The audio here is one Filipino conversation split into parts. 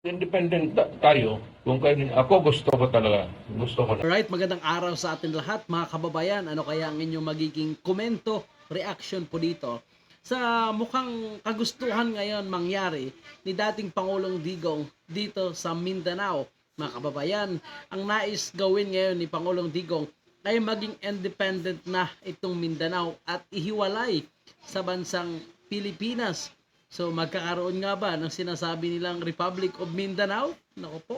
Independent ta- tayo. Kung kayo, ako gusto ko talaga. Gusto ko. Alright, magandang araw sa atin lahat mga kababayan. Ano kaya ang inyong magiging komento, reaction po dito sa mukhang kagustuhan ngayon mangyari ni dating Pangulong Digong dito sa Mindanao. Mga kababayan, ang nais gawin ngayon ni Pangulong Digong ay maging independent na itong Mindanao at ihiwalay sa bansang Pilipinas. So magkakaroon nga ba ng sinasabi nilang Republic of Mindanao? Nako po.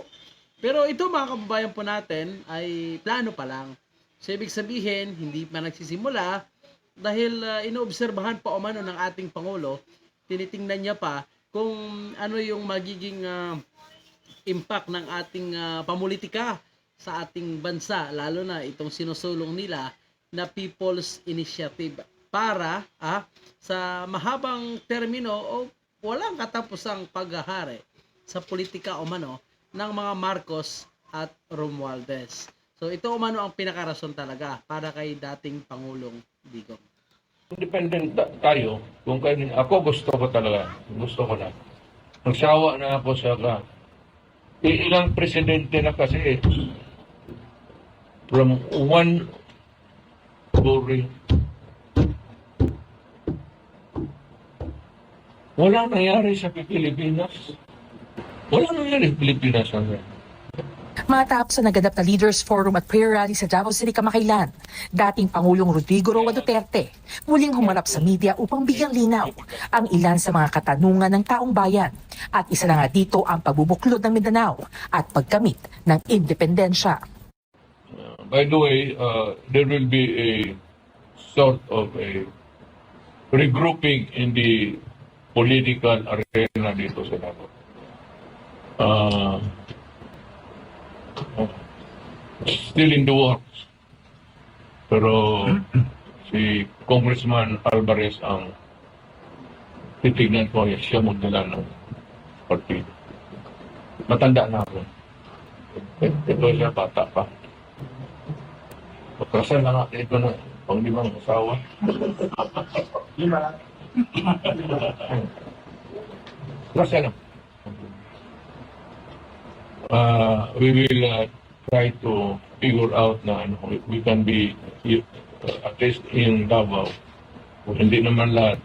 Pero ito mga kababayan po natin ay plano pa lang. So ibig sabihin, hindi pa nagsisimula dahil uh, inoobserbahan pa umano ng ating Pangulo, tinitingnan niya pa kung ano yung magiging ah, impact ng ating ah, pamulitika sa ating bansa, lalo na itong sinusulong nila na People's Initiative para ah, sa mahabang termino o walang katapusang paghahari sa politika umano ng mga Marcos at Romualdez. So ito umano ang pinakarason talaga para kay dating Pangulong Digong. Independent ta- tayo. Kung kayo, ako gusto ko talaga. Gusto ko na. Nagsawa na ako sa ka. Ilang presidente na kasi from one glory wala nangyari sa Pilipinas. Wala nangyari sa Pilipinas. Andre. Matapos ang naganap na Leaders Forum at prayer rally sa Davao City kamakailan, dating Pangulong Rodrigo Roa Duterte muling humarap sa media upang bigyang linaw ang ilan sa mga katanungan ng taong bayan at isa na nga dito ang pagbubuklod ng Mindanao at pagkamit ng independensya. Uh, by the way, uh, there will be a sort of a regrouping in the political arena dito sa Davao. Uh, still in the works. Pero si Congressman Alvarez ang titignan ko ay siya magdala ng partido. Matanda na ako. Ito siya bata pa. Pagkasal na nga, ito na, pang limang asawa. Lima. Lang. Uh, we will uh, try to figure out na ano, we, can be uh, at least in Davao. Kung hindi naman lahat,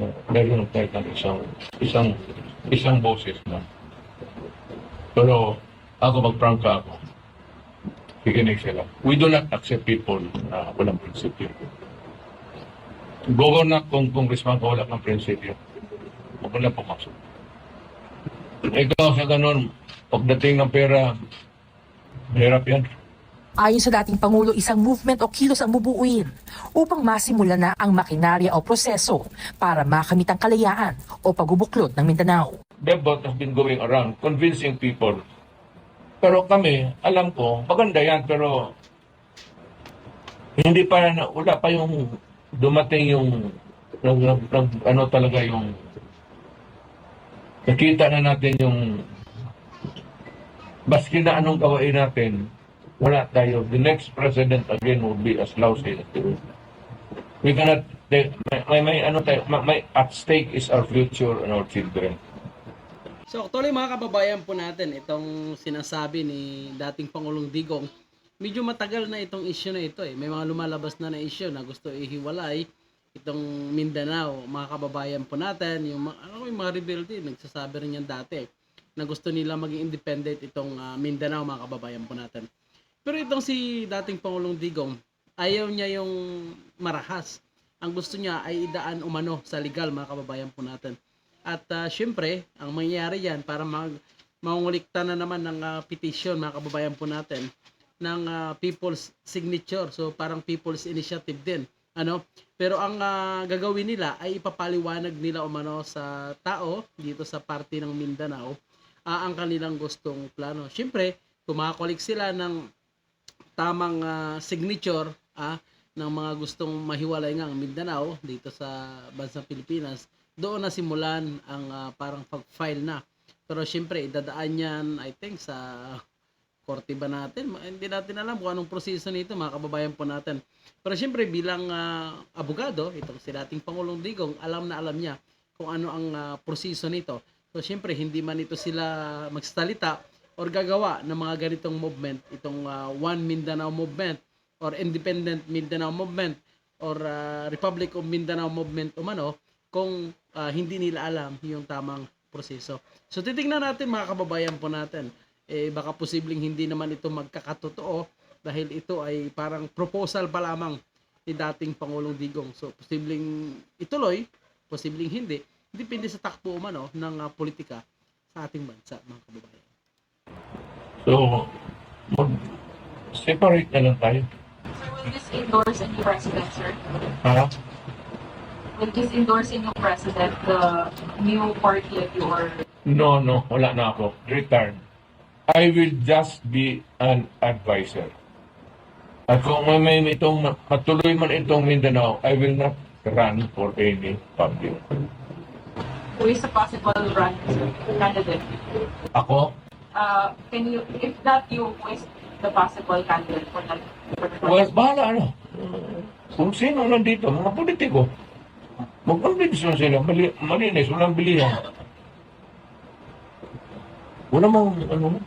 uh, meron tayo ng isang, isang, isang boses na. Pero ako magprangka ako kikinig sila. We do not accept people na walang prinsipyo. Governor kung congressman ka wala kang prinsipyo. Huwag na pumasok. Ikaw sa ganun, pagdating ng pera, mahirap yan. Ayon sa dating Pangulo, isang movement o kilos ang bubuuin upang masimula na ang makinarya o proseso para makamit ang kalayaan o pagbubuklod ng Mindanao. Debot has been going around convincing people. Pero kami, alam ko, maganda yan, pero hindi pa, na- wala pa yung dumating yung, nag, nag, nag- ano talaga yung, nakita na natin yung, baski na anong gawain natin, wala tayo. The next president again will be as lousy as the We cannot, they, may, may, may, ano tayo, may, may, at stake is our future and our children. So, actually mga kababayan po natin, itong sinasabi ni dating Pangulong Digong, medyo matagal na itong issue na ito eh. May mga lumalabas na na issue na gusto ihiwalay itong Mindanao, mga kababayan po natin, yung mga, ano, yung mga rebelde, nagsasabi rin yan dati, na gusto nila maging independent itong ah, Mindanao, mga kababayan po natin. Pero itong si dating Pangulong Digong, ayaw niya yung marahas. Ang gusto niya ay idaan umano sa legal, mga kababayan po natin. At ah, syempre, ang mangyayari yan para mag mangungulikta na naman ng ah, petition mga kababayan po natin ng ah, people's signature. So parang people's initiative din. Ano? Pero ang ah, gagawin nila ay ipapaliwanag nila umano sa tao dito sa parte ng Mindanao ah, ang kanilang gustong plano. Syempre, kumakolik sila ng tamang ah, signature ah, ng mga gustong mahiwalay ang Mindanao dito sa bansang Pilipinas, doon na simulan ang ah, parang pag-file na. Pero syempre, idadaan yan, I think, sa korte ba natin? Hindi natin alam kung anong proseso nito, mga kababayan po natin. Pero syempre, bilang ah, abogado, itong si dating Pangulong Digong, alam na alam niya kung ano ang ah, proseso nito. So syempre hindi man ito sila magsalita or gagawa ng mga ganitong movement, itong ah, One Mindanao movement or Independent Mindanao movement or ah, Republic of Mindanao movement umano kung ah, hindi nila alam yung tamang proseso. So titingnan natin mga kababayan po natin, eh baka posibleng hindi naman ito magkakatotoo dahil ito ay parang proposal pa lamang ni dating Pangulong Digong. So posibleng ituloy, posibleng hindi. Depende sa takbo umano ng ah, politika sa ating bansa mga kababayan. So, mag-separate na lang tayo. Sir, will this endorse a new president, sir? Ha? Will this endorse a new president, the new party of your No, no, wala na ako. Return. I will just be an advisor. At kung may, may itong matuloy man itong Mindanao, I will not run for any public. who is a possible run candidate? Ako, Uh, can you, if not you, who is the possible candidate for that? well, bahala ano. Kung sino nandito, mga politiko, mag-convince sila, mali, malinis, walang bilihan. Wala mong, ano,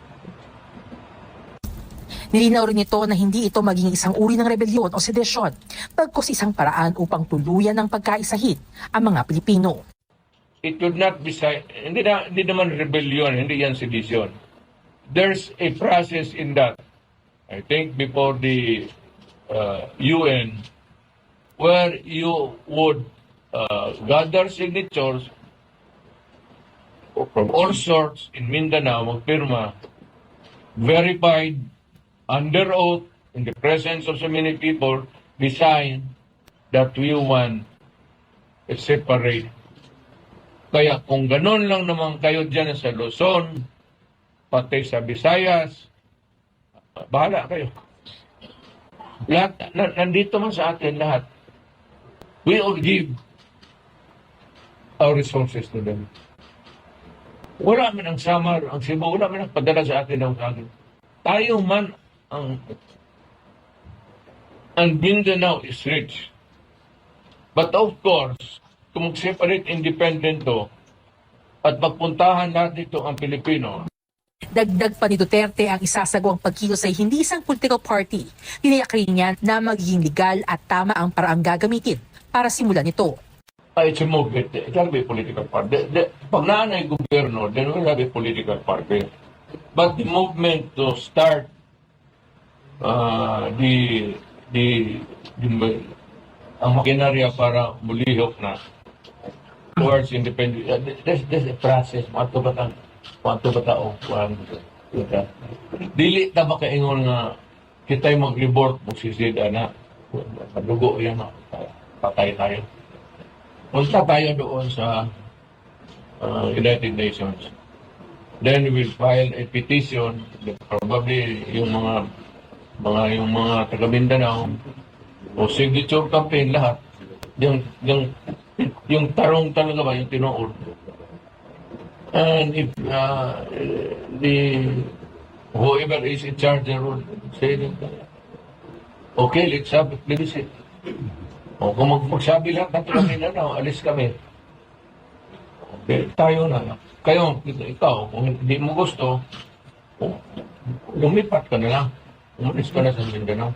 Nilinaw rin ito na hindi ito maging isang uri ng rebelyon o sedesyon, bagkus isang paraan upang tuluyan ng pagkaisahin ang mga Pilipino. it would not be hindi na hindi naman rebellion, hindi yan sedition. There's a process in that. I think before the uh, UN where you would uh, gather signatures from all sorts in Mindanao, magpirma, verified under oath in the presence of so many people, decide that we want a separate kaya kung ganun lang naman kayo dyan sa Luzon, pati sa Visayas, bahala kayo. Lahat, na, nandito man sa atin lahat. We all give our resources to them. Wala man ang Samar, ang Cebu, wala man ang padala sa atin ng. Tayo man ang ang Mindanao is rich. But of course, kung separate independent to, at pagpuntahan natin ito ang Pilipino, Dagdag pa ni Duterte ang isasagawang pagkilos ay hindi isang political party. Tiniyak rin niya na magiging legal at tama ang paraang gagamitin para simulan ito. uh, it's a movement. It can be a political party. The, the, pag naanay gobyerno, then we'll have a political party. But the movement to start uh, the, the, the, ang makinarya para mulihok na towards independence. Uh, there's, there's a process. Mato ba? Mato ba ta? O, kuhaan ko. Ika. Dili ta ba kaingon nga kita'y mag-report mo si Sid, ana. Madugo yan, no? patay tayo. Punta tayo doon sa uh, United Nations. Then we will file a petition, probably yung mga mga yung mga taga Mindanao o signature campaign lahat. Yung yung yung tarong talaga ba yung tinuod. And if uh, the whoever is in charge there will say that, okay, let's have it, let's it. O kung mag magsabi lang ng taga Mindanao, alis kami. Okay, tayo na. Kayo, ikaw, kung hindi mo gusto, lumipat ka na lang. Umalis ka na sa Mindanao.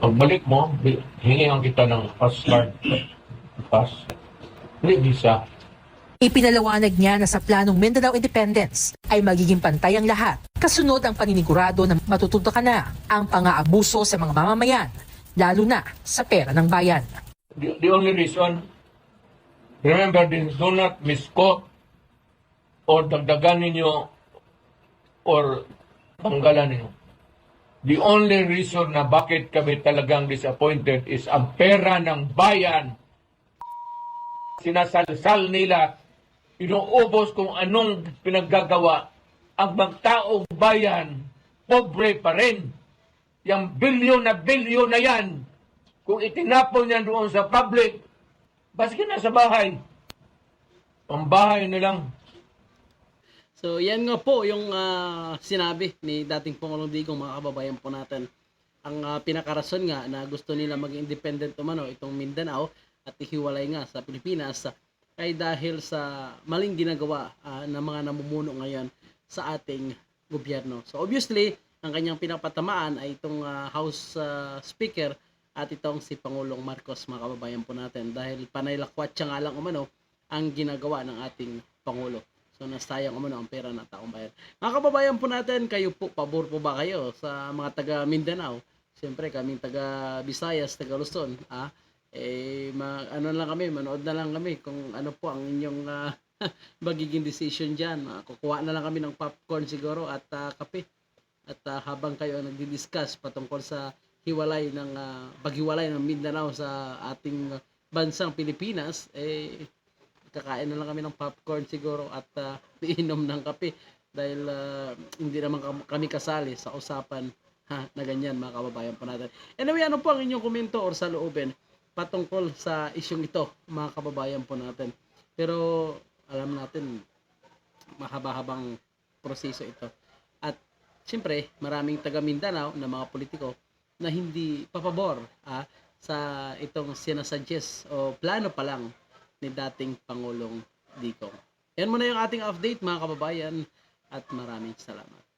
Pagbalik mo, hingihan kita ng pass card. Pass. Hindi visa. Ipinalawanag niya na sa planong Mindanao Independence ay magiging pantay ang lahat. Kasunod ang paninigurado na matututo na ang pang-aabuso sa mga mamamayan, lalo na sa pera ng bayan. The, the only reason, remember this, do not misquote or dagdagan ninyo or tanggalan ninyo. The only reason na bakit kami talagang disappointed is ang pera ng bayan. Sinasalsal nila, inuubos kung anong pinaggagawa. Ang magtaong bayan, pobre pa rin. Yung bilyon na bilyon na yan, kung itinapon yan doon sa public, baski na sa bahay. Pambahay na lang. So yan nga po yung ah, sinabi ni dating Pangulong Digong mga kababayan po natin. Ang ah, pinakarason nga na gusto nila maging independent umano itong Mindanao at ihiwalay nga sa Pilipinas ay dahil sa maling ginagawa ah, ng mga namumuno ngayon sa ating gobyerno. So obviously, ang kanyang pinapatamaan ay itong ah, House ah, Speaker at itong si Pangulong Marcos mga kababayan po natin dahil panay lakwat siya nga lang umano ang ginagawa ng ating Pangulo. So nasayang umano ang pera ng taong bayan. Mga kababayan po natin, kayo po, pabor po ba kayo sa mga taga Mindanao? Siyempre kaming taga Visayas, taga Luzon, ah, eh, ma, ano lang kami, manood na lang kami kung ano po ang inyong ah, magiging decision dyan. Ah, kukuha na lang kami ng popcorn siguro at ah, kape. At ah, habang kayo ang nagdi-discuss patungkol sa hiwalay ng ah, paghiwalay ng Mindanao sa ating bansang Pilipinas, eh kakain na lang kami ng popcorn siguro at ah, iinom ng kape dahil ah, hindi naman kam- kami kasali sa usapan ha, na ganyan mga kababayan po natin. Anyway, ano po ang inyong komento or saloobin patungkol sa isyong ito mga kababayan po natin. Pero alam natin mahaba-habang proseso ito. At siyempre, maraming taga Mindanao na mga politiko na hindi papabor ah, sa itong sinasuggest o plano pa lang ni dating Pangulong Digong. Yan muna yung ating update mga kababayan at maraming salamat.